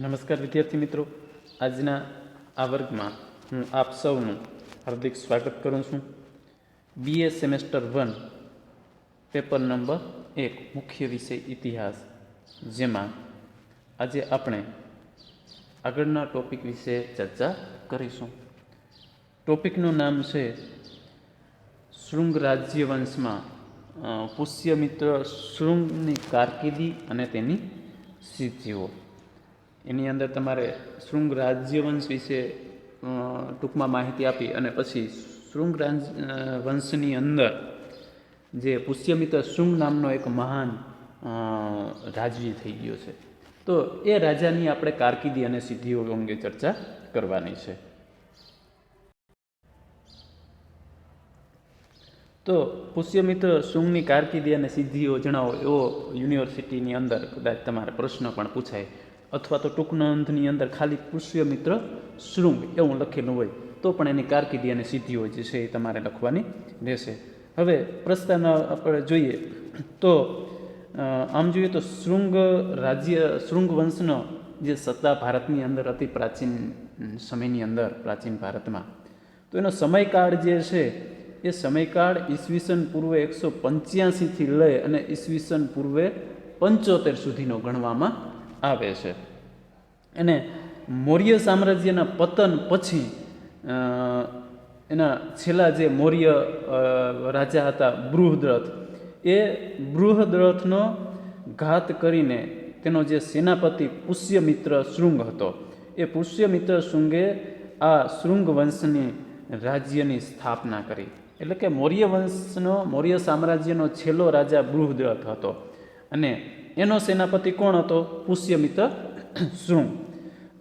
નમસ્કાર વિદ્યાર્થી મિત્રો. આજના આ વર્ગમાં હું આપ સૌનું હાર્દિક સ્વાગત કરું છું. BA semester one paper number એક, મુખ્ય વિષય ઇતિહાસ. જેમાં આજે આપણે આગળના ટોપિક વિશે ચર્ચા કરીશું. ટોપિકનું નામ છે શૃંગ રાજ્યવંશમાં પુષ્યમિત્ર શૃંગની કારકિર્દી અને તેની સિદ્ધિઓ. એની અંદર તમારે શૃંગ રાજ્યવંશ વિશે ટૂંકમાં માહિતી આપી અને પછી શૃંગ રાજ વંશની અંદર જે પુષ્યમિત્ર શૃંગ નામનો એક મહાન રાજવી થઈ ગયો છે. તો એ રાજાની આપણે કારકિર્દી અને સિદ્ધિઓ અંગે ચર્ચા કરવાની છે. તો પુષ્યમિત્ર શૃંગની કારકિર્દી અને સિદ્ધિઓ જણાવો એવો યુનિવર્સિટીની અંદર કદાચ તમારે પ્રશ્ન પણ પૂછાય. અથવા તો ટૂંકના અંધની અંદર ખાલી પુષ્યમિત્ર શૃંગ એવું લખેલું હોય, તો પણ એની કારકિર્દી અને સિદ્ધિઓ જે છે, એ તમારે લખવાની રહેશે. હવે પ્રસ્તાવના આપણે જોઈએ, તો આમ જોઈએ તો શૃંગ રાજ્ય, શૃંગ વંશનો જે સત્તા ભારતની અંદર અતિ પ્રાચીન સમયની અંદર, પ્રાચીન ભારતમાં, તો એનો સમયકાળ જે છે, એ સમયકાળ ઈસવીસન પૂર્વે એકસો પંચ્યાસીથી લઈ અને ઈસવીસન પૂર્વે પંચોતેર સુધીનો ગણવામાં આવે છે. અને મૌર્ય સામ્રાજ્યના પતન પછી એના છેલ્લા જે મૌર્ય રાજા હતા બૃહદ્રથ, એ બૃહદ્રથનો ઘાત કરીને તેનો જે સેનાપતિ પુષ્યમિત્ર શૃંગ હતો, એ પુષ્યમિત્ર શૃંગે આ શૃંગ વંશની રાજ્યની સ્થાપના કરી. એટલે કે મૌર્ય વંશનો, મૌર્ય સામ્રાજ્યનો છેલ્લો રાજા બૃહદ્રથ હતો. અને એનો સેનાપતિ કોણ હતો? પુષ્યમિત્ર શૃંગ.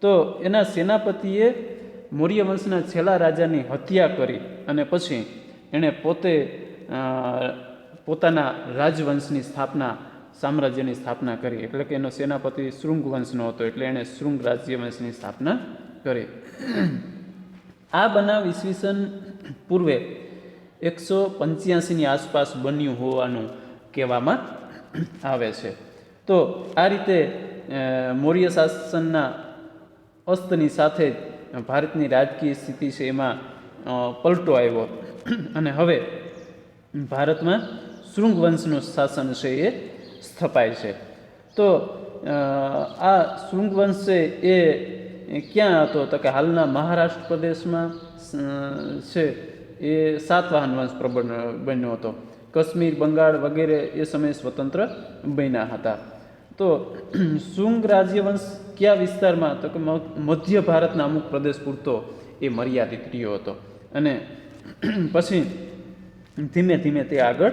તો એના સેનાપતિએ મૌર્ય વંશના છેલ્લા રાજાની હત્યા કરી અને પછી એણે પોતે પોતાના રાજવંશની સ્થાપના, સામ્રાજ્યની સ્થાપના કરી. એટલે કે એનો સેનાપતિ શૃંગ વંશનો હતો, એટલે એણે શૃંગ રાજ્ય વંશની સ્થાપના કરી. આ બનાવ ઈસવીસન પૂર્વે એકસો પંચ્યાસીની આસપાસ બન્યું હોવાનું કહેવામાં આવે છે. તો આ રીતે મૌર્ય શાસનના અસ્તની સાથે જ ભારતની રાજકીય સ્થિતિ છે એમાં પલટો આવ્યો. અને હવે ભારતમાં શૃંગ વંશનું શાસન છે એ સ્થપાય છે. તો આ શૃંગ વંશ એ ક્યાં હતો? તો કે હાલના મહારાષ્ટ્ર પ્રદેશમાં છે એ સાતવાહન વંશ પ્રબળ, બન્યો હતો. કાશ્મીર, બંગાળ વગેરે એ સમયે સ્વતંત્ર બન્યા હતા. તો શુંગ રાજ્યવંશ કયા વિસ્તારમાં? તો કે મધ્ય ભારતના અમુક પ્રદેશ પૂરતો એ મર્યાદિત રહ્યો હતો. અને પછી ધીમે ધીમે તે આગળ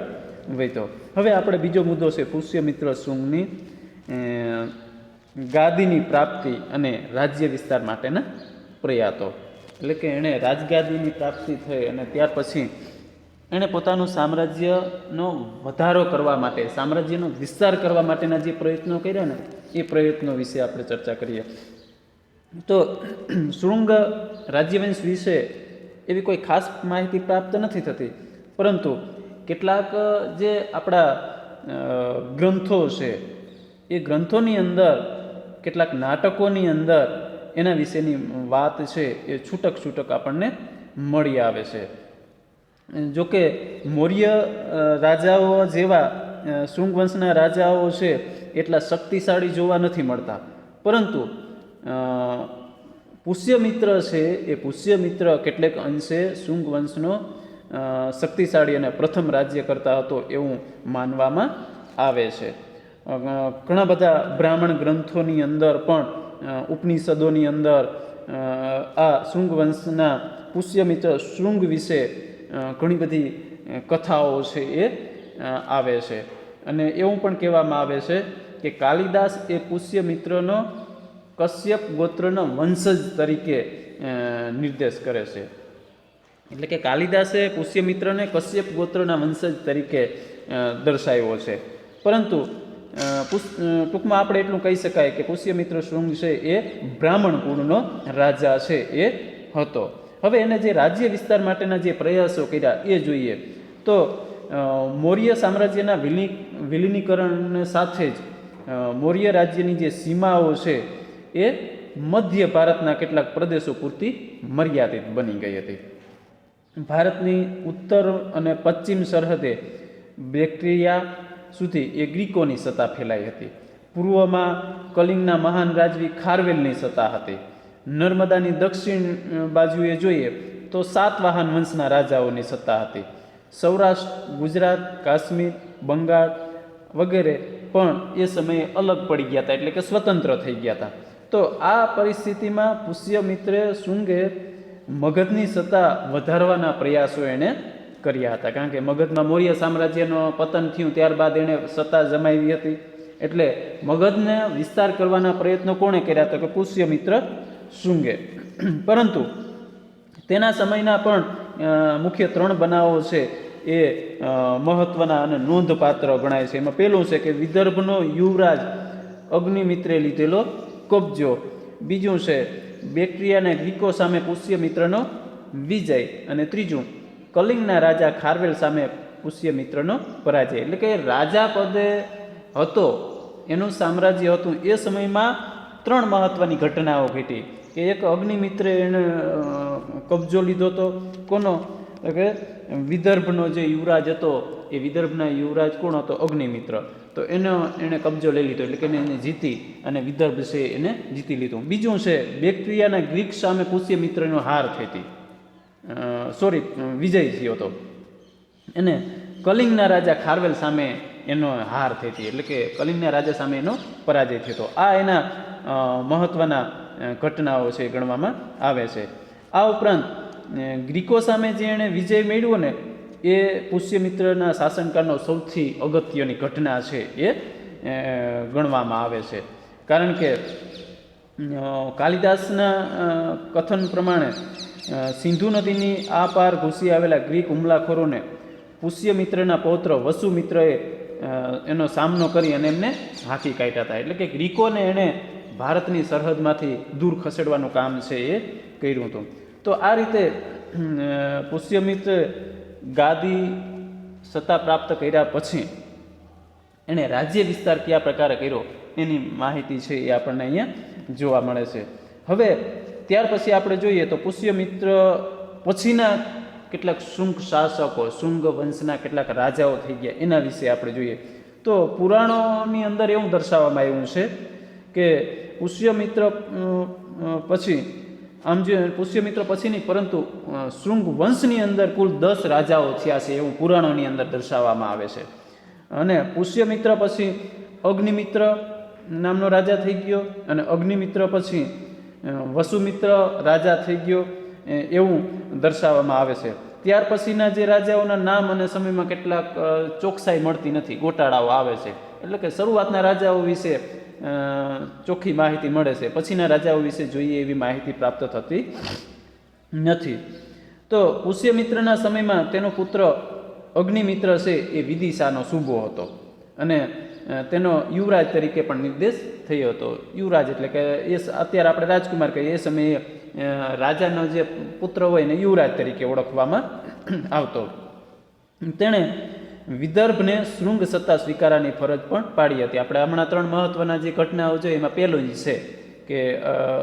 વધ્યો. હવે આપણે બીજો મુદ્દો છે પુષ્યમિત્ર શુંગની અ, ગાદીની પ્રાપ્તિ અને રાજ્ય વિસ્તાર માટેના પ્રયાતો. એટલે કે એણે રાજગાદીની પ્રાપ્તિ થઈ અને ત્યાર પછી એણે પોતાનું સામ્રાજ્યનો વધારો કરવા માટે, સામ્રાજ્યનો વિસ્તાર કરવા માટેના જે પ્રયત્નો કર્યા ને, એ પ્રયત્નો વિશે આપણે ચર્ચા કરીએ. તો શૃંગ રાજ્યવંશ વિશે એવી કોઈ ખાસ માહિતી પ્રાપ્ત નથી થતી, પરંતુ કેટલાક જે આપણા ગ્રંથો છે, એ ગ્રંથોની અંદર, કેટલાક નાટકોની અંદર એના વિશેની વાત છે, એ છૂટક છૂટક આપણને મળી આવે છે. જોકે મૌર્ય રાજાઓ જેવા શૃંગ વંશના રાજાઓ છે, એટલા શક્તિશાળી જોવા નથી મળતા. પરંતુ પુષ્યમિત્ર છે, એ પુષ્યમિત્ર કેટલેક અંશે શુંગ વંશનો શક્તિશાળી અને પ્રથમ રાજ્ય કરતા હતો એવું માનવામાં આવે છે. ઘણા બધા બ્રાહ્મણ ગ્રંથોની અંદર પણ ઉપનિષદોની અંદર આ શૃંગ વંશના પુષ્યમિત્ર શૃંગ વિશે ઘણી બધી કથાઓ છે એ આવે છે. અને એવું પણ કહેવામાં આવે છે કે કાલિદાસ એ પુષ્યમિત્રનો કશ્યપ ગોત્રનો વંશજ તરીકે નિર્દેશ કરે છે. એટલે કે કાલિદાસે પુષ્યમિત્રને કશ્યપ ગોત્રના વંશજ તરીકે દર્શાવ્યો છે. પરંતુ ટૂંકમાં આપણે એટલું કહી શકાય કે પુષ્યમિત્ર શૃંગ છે એ બ્રાહ્મણ કુળનો રાજા છે એ હતો. હવે એને જે રાજ્ય વિસ્તાર માટેના જે પ્રયાસો કર્યા એ જોઈએ. તો મૌર્ય સામ્રાજ્યના વિલી વિલીનીકરણ સાથે જ મૌર્ય રાજ્યની જે સીમાઓ છે એ મધ્ય ભારતના કેટલાક પ્રદેશો પૂરતી મર્યાદિત બની ગઈ હતી. ભારતની ઉત્તર અને પશ્ચિમ સરહદે બેક્ટેરિયા સુધી એ ગ્રીકોની સત્તા ફેલાઈ હતી. પૂર્વમાં કલિંગના મહાન રાજવી ખારવેલની સત્તા હતી. નર્મદાની દક્ષિણ બાજુએ જોઈએ તો સાતવાહન વંશના રાજાઓની સત્તા હતી. સૌરાષ્ટ્ર, ગુજરાત, કાશ્મીર, બંગાળ વગેરે પણ એ સમયે અલગ પડી ગયા હતા, એટલે કે સ્વતંત્ર થઈ ગયા હતા. તો આ પરિસ્થિતિમાં પુષ્યમિત્રે શુંગે મગધની સત્તા વધારવાના પ્રયાસો એણે કર્યા હતા. કારણ કે મગધમાં મૌર્ય સામ્રાજ્યનો પતન થયું ત્યારબાદ એણે સત્તા જમાવી હતી. એટલે મગધને વિસ્તાર કરવાના પ્રયત્નો કોણે કર્યા હતા? કે પુષ્યમિત્ર શુંગે. પરંતુ તેના સમયના પણ મુખ્ય ત્રણ બનાવો છે એ મહત્ત્વના અને નોંધપાત્ર ગણાય છે. એમાં પહેલું છે કે વિદર્ભનો યુવરાજ અગ્નિમિત્રે લીધેલો કબજો. બીજું છે બેક્ટ્રિયા અને ગ્રીકો સામે પુષ્યમિત્રનો વિજય. અને ત્રીજું, કલિંગના રાજા ખારવેલ સામે પુષ્યમિત્રનો પરાજય. એટલે કે રાજા પદે હતો, એનું સામ્રાજ્ય હતું. એ સમયમાં ત્રણ મહત્વની ઘટનાઓ ઘટી. કે એક અગ્નિમિત્રે એણે કબજો લીધો હતો કોનો? કે વિદર્ભનો જે યુવરાજ હતો એ વિદર્ભના યુવરાજ કોણ હતો? અગ્નિમિત્ર. તો એનો એણે કબજો લઈ લીધો એટલે કે એને જીતી અને વિદર્ભ છે એને જીતી લીધું. બીજું છે બેક્ટ્રિયાના ગ્રીક સામે પુષ્યમિત્રનો હાર થઈ સોરી વિજય થયો હતો. એને કલિંગના રાજા ખારવેલ સામે એનો હાર થઈ એટલે કે કલિંગના રાજા સામે એનો પરાજય થયો હતો. આ એના અ, ઘટનાઓ છે ગણવામાં આવે છે. આ ઉપરાંત ગ્રીકો સામે જે એણે વિજય મેળવ્યો ને, એ પુષ્યમિત્રના શાસનકાળનો સૌથી અગત્યની ઘટના છે એ ગણવામાં આવે છે. કારણ કે કાલિદાસના કથન પ્રમાણે સિંધુ નદીની આ પાર ઘૂસી આવેલા ગ્રીક હુમલાખોરોને પુષ્યમિત્રના પૌત્ર વસુમિત્રએ એનો સામનો કરી અને એમને હાંકી કાઢ્યા હતા. એટલે કે ગ્રીકોને એણે ભારતની સરહદમાંથી દૂર ખસેડવાનું કામ છે એ કર્યું હતું. તો આ રીતે પુષ્યમિત ગાદી સત્તા પ્રાપ્ત કર્યા પછી એણે રાજ્ય વિસ્તાર કયા પ્રકારે કર્યો એની માહિતી છે એ આપણને અહીંયા જોવા મળે છે. હવે ત્યાર પછી આપણે જોઈએ તો પુષ્યમિત્ર પછીના કેટલાક શુંગ શાસકો, શુંગ વંશના કેટલાક રાજાઓ થઈ ગયા એના વિશે આપણે જોઈએ. તો પુરાણોની અંદર એવું દર્શાવવામાં આવ્યું છે કે પુષ્યમિત્ર પછી, આમ જે પુષ્યમિત્ર પછી નહીં, પરંતુ શૃંગ વંશની અંદર કુલ દસ રાજાઓ થયા છે એવું પુરાણોની અંદર દર્શાવવામાં આવે છે. અને પુષ્યમિત્ર પછી અગ્નિમિત્ર નામનો રાજા થઈ ગયો અને અગ્નિમિત્ર પછી વસુમિત્ર રાજા થઈ ગયો એવું દર્શાવવામાં આવે છે. ત્યાર પછીના જે રાજાઓના નામ અને સમયમાં કેટલાક ચોકસાઈ મળતી નથી, ગોટાળાઓ આવે છે. એટલે કે શરૂઆતના રાજાઓ વિશે ચોખ્ખી માહિતી મળે છે. પછીના રાજાઓ વિશે જોઈએ એવી માહિતી પ્રાપ્ત થતી નથી. તો પુષ્યમિત્રના સમયમાં તેનો પુત્ર અગ્નિમિત્ર છે એ વિદિશાનો સૂબો હતો અને તેનો યુવરાજ તરીકે પણ નિર્દેશ થયો હતો. યુવરાજ એટલે કે એ અત્યારે આપણે રાજકુમાર કહીએ, એ સમયે રાજાનો જે પુત્ર હોય ને યુવરાજ તરીકે ઓળખવામાં આવતો. તેણે વિદર્ભને શૃંગ સત્તા સ્વીકારવાની ફરજ પણ પાડી હતી. આપણે હમણાં ત્રણ મહત્વના જે ઘટનાઓ છે, એમાં પહેલું જ છે કે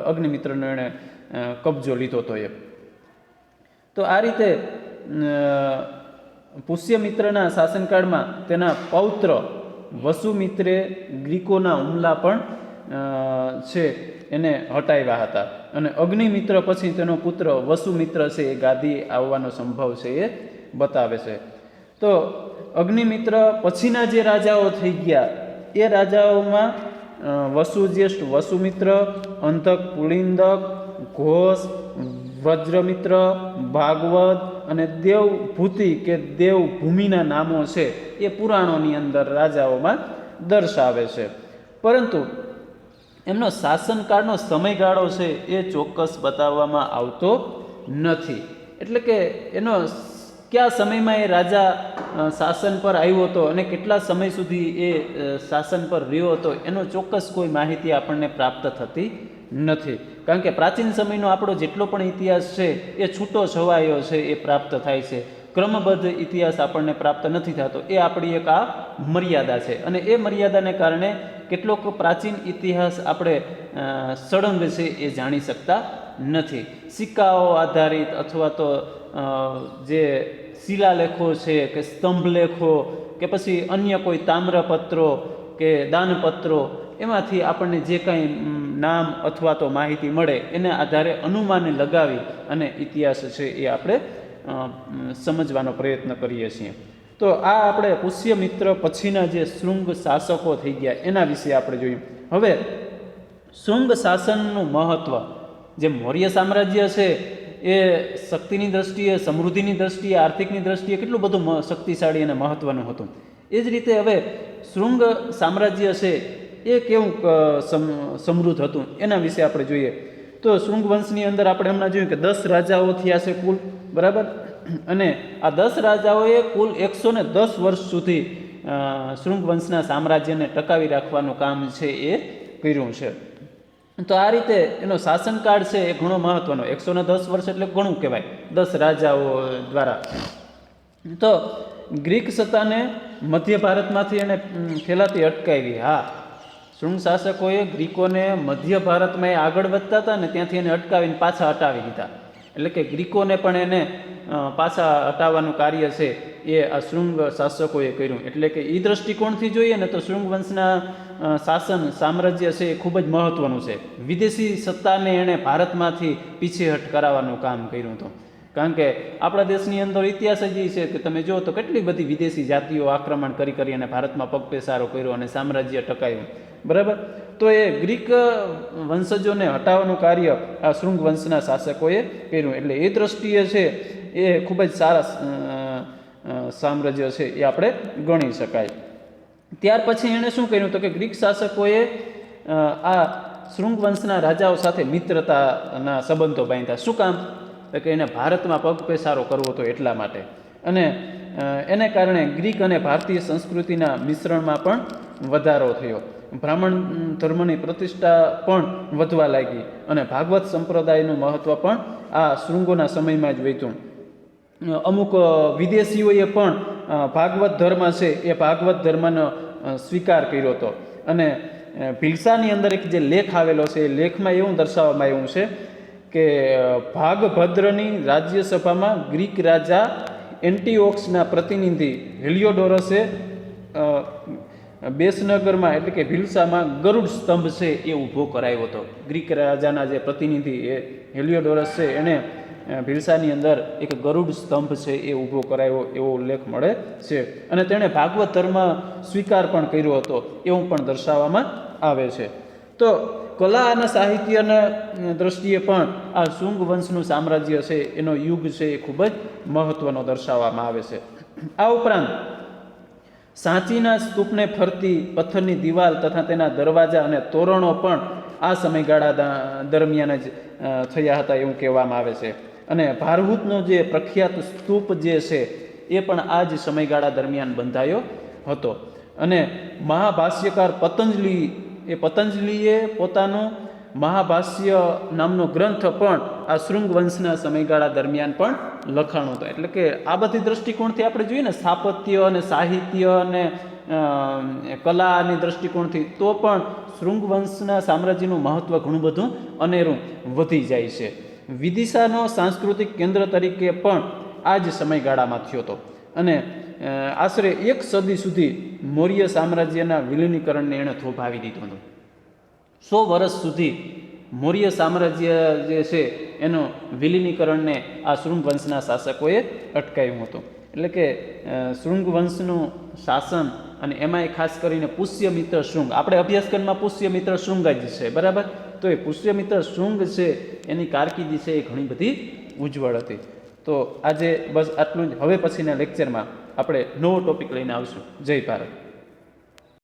અગ્નિમિત્રનો એણે કબજો લીધો હતો એ. તો આ રીતે પુષ્યમિત્રના શાસનકાળમાં તેના પૌત્ર વસુમિત્રે ગ્રીકોના હુમલા પણ છે, એને હટાવ્યા હતા. અને અગ્નિમિત્ર પછી તેનો પુત્ર વસુમિત્ર છે એ ગાદી આવવાનો સંભવ છે એ બતાવે છે. તો અગ્નિમિત્ર પછીના જે રાજાઓ થઈ ગયા, એ રાજાઓમાં વસુજ્યેષ્ઠ વસુમિત્ર, અંતક પુલિંદક, ઘોષ, વજ્રમિત્ર, ભાગવત અને દેવભૂતિ કે દેવભૂમિના નામો છે, એ પુરાણોની અંદર રાજાઓમાં દર્શાવે છે. પરંતુ એમનો શાસનકાળનો સમયગાળો છે એ ચોક્કસ બતાવવામાં આવતો નથી. એટલે કે એનો કયા સમયમાં એ રાજા શાસન પર આવ્યો હતો અને કેટલા સમય સુધી એ શાસન પર રહ્યો હતો, એનો ચોક્કસ કોઈ માહિતી આપણને પ્રાપ્ત થતી નથી. કારણ કે પ્રાચીન સમયનો આપણો જેટલો પણ ઇતિહાસ છે, એ છૂટો છવાયો છે, એ પ્રાપ્ત થાય છે. ક્રમબદ્ધ ઇતિહાસ આપણને પ્રાપ્ત નથી થતો. એ આપણી એક આ મર્યાદા છે. અને એ મર્યાદાને કારણે કેટલોક પ્રાચીન ઇતિહાસ આપણે સળંગ છે એ જાણી શકતા નથી. સિક્કાઓ આધારિત અથવા તો જે શિલાલેખો છે કે સ્તંભલેખો કે પછી અન્ય કોઈ તામ્રપત્રો કે દાનપત્રો, એમાંથી આપણને જે કાંઈ નામ અથવા તો માહિતી મળે એને આધારે અનુમાન લગાવી અને ઇતિહાસ છે એ આપણે સમજવાનો પ્રયત્ન કરીએ છીએ. તો આ આપણે પુષ્યમિત્ર પછીના જે શૃંગ શાસકો થઈ ગયા એના વિશે આપણે જોયું. હવે, શૃંગ શાસનનું મહત્ત્વ જે મૌર્ય સામ્રાજ્ય છે એ શક્તિની દ્રષ્ટિએ, સમૃદ્ધિની દ્રષ્ટિએ, આર્થિકની દ્રષ્ટિએ કેટલું બધું શક્તિશાળી અને મહત્ત્વનું હતું. એ જ રીતે હવે શૃંગ સામ્રાજ્ય છે એ કેવું સમૃદ્ધ હતું? એના વિશે આપણે જોઈએ. તો શૃંગ વંશની અંદર આપણે હમણાં જોયું કે દસ રાજાઓ થયા છે કુલ, બરાબર? અને આ દસ રાજાઓએ કુલ એકસો ને દસ વર્ષ સુધી શૃંગ વંશના સામ્રાજ્યને ટકાવી રાખવાનું કામ છે એ કર્યું છે. તો આ રીતે એનો શાસનકાળ છે એ ઘણો મહત્વનો. એકસો ને દસ વર્ષ એટલે ઘણું કહેવાય. દસ રાજાઓ દ્વારા. તો ગ્રીક સત્તાને મધ્ય ભારતમાંથી એને ફેલાતી અટકાવી. હા. શૃંગ શાસકોએ ગ્રીકોને મધ્ય ભારતમાં એ આગળ વધતા હતા ને ત્યાંથી એને અટકાવીને પાછા હટાવી દીધા. એટલે કે ગ્રીકોને પણ એને પાછા હટાવવાનું કાર્ય છે. એ આ શૃંગ શાસકોએ કર્યું. એટલે કે એ દ્રષ્ટિકોણથી જોઈએ ને તો શૃંગ વંશના શાસન, સામ્રાજ્ય છે એ ખૂબ જ મહત્વનું છે. વિદેશી સત્તાને એણે ભારતમાંથી પીછેહટ કરાવવાનું કામ કર્યું હતું. કારણ કે આપણા દેશની અંદર ઇતિહાસ જ છે કે તમે જુઓ તો કેટલી બધી વિદેશી જાતિઓ આક્રમણ કરી કરી અને ભારતમાં પગપેસારો કર્યો અને સામ્રાજ્ય ટકાયું બરાબર? તો એ ગ્રીક વંશજોને હટાવવાનું કાર્ય આ શૃંગ વંશના શાસકોએ કર્યું. એટલે એ દ્રષ્ટિએ છે એ ખૂબ જ સારા સામ્રાજ્ય છે એ આપણે ગણી શકાય. ત્યાર પછી એણે શું કર્યું તો કે ગ્રીક શાસકોએ આ શૃંગ વંશના રાજાઓ સાથે મિત્રતાના સંબંધો બાંધ્યા. શું કામ? તો કે એને ભારતમાં પગપેસારો કરવો હતો એટલા માટે. અને એને કારણે ગ્રીક અને ભારતીય સંસ્કૃતિના મિશ્રણમાં પણ વધારો થયો. બ્રાહ્મણ, ધર્મની પ્રતિષ્ઠા પણ વધવા લાગી અને ભાગવત સંપ્રદાયનું મહત્ત્વ પણ આ શૃંગોના સમયમાં જ વધ્યું અમુક વિદેશીઓએ પણ ભાગવત ધર્મ છે એ ભાગવત ધર્મનો સ્વીકાર કર્યો હતો. અને ભીલસાની અંદર એક જે લેખ આવેલો છે, એ લેખમાં એવું દર્શાવવામાં આવ્યું છે કે ભાગભદ્રની રાજ્યસભામાં ગ્રીક રાજા એન્ટીઓક્સના પ્રતિનિધિ હેલિયોડોરસે બેસનગરમાં એટલે કે ભિલસામાં ગરુડ સ્તંભ છે એ ઊભો કરાયો હતો. ગ્રીક રાજાના જે પ્રતિનિધિ એ હેલિયોડોરસ છે એણે ભિલસાની અંદર એક ગરુડ સ્તંભ છે એ ઊભો કરાયો એવો ઉલ્લેખ મળે છે. અને તેણે ભાગવત ધર્મ સ્વીકાર પણ કર્યો હતો એવું પણ દર્શાવવામાં આવે છે. તો કલા અને સાહિત્યના દ્રષ્ટિએ પણ આ શુંગ વંશનું સામ્રાજ્ય છે, એનો યુગ છે એ ખૂબ જ મહત્વનો દર્શાવવામાં આવે છે. આ ઉપરાંત સાંચીના સ્તૂપને ફરતી પથ્થરની દિવાલ તથા તેના દરવાજા અને તોરણો પણ આ સમયગાળા દરમિયાન જ થયા હતા એવું કહેવામાં આવે છે. અને ભારહૂતનો જે પ્રખ્યાત સ્તૂપ જે છે, એ પણ આ જ સમયગાળા દરમિયાન બંધાયો હતો. અને મહાભાષ્યકાર પતંજલિ, એ પતંજલિએ પોતાનું મહાભાષ્ય નામનો ગ્રંથ પણ આ શૃંગ વંશના સમયગાળા દરમિયાન પણ લખાણો હતો. એટલે કે આ બધી દ્રષ્ટિકોણથી આપણે જોઈએ ને, સ્થાપત્ય અને સાહિત્ય અને કલાની દ્રષ્ટિકોણથી તો પણ શૃંગ વંશના સામ્રાજ્યનું મહત્ત્વ ઘણું બધું અનેરું વધી જાય છે. વિદિશાનો સાંસ્કૃતિક કેન્દ્ર તરીકે પણ આ જ સમયગાળામાં થયો હતો. અને આશરે એક સદી સુધી મૌર્ય સામ્રાજ્યના વિલીનીકરણને એણે થોભાવી દીધું હતું. સો વર્ષ સુધી મૌર્ય સામ્રાજ્ય જે છે એનું વિલીનીકરણને આ શૃંગ વંશના શાસકોએ અટકાવ્યું હતું. એટલે કે શૃંગવંશનું શૃંગ વંશનું શાસન અને એમાંય ખાસ કરીને પુષ્યમિત્ર શૃંગ. આપણે અભ્યાસક્રમમાં પુષ્યમિત્ર શૃંગ જ છે, બરાબર? તો એ પુષ્યમિત્ર શૃંગ છે, એની કારકિર્દી છે એ ઘણી બધી ઉજ્જવળ હતી. તો આજે બસ આટલું જ. હવે પછીના લેક્ચરમાં આપણે નવો ટોપિક લઈને આવશું. જય ભારત.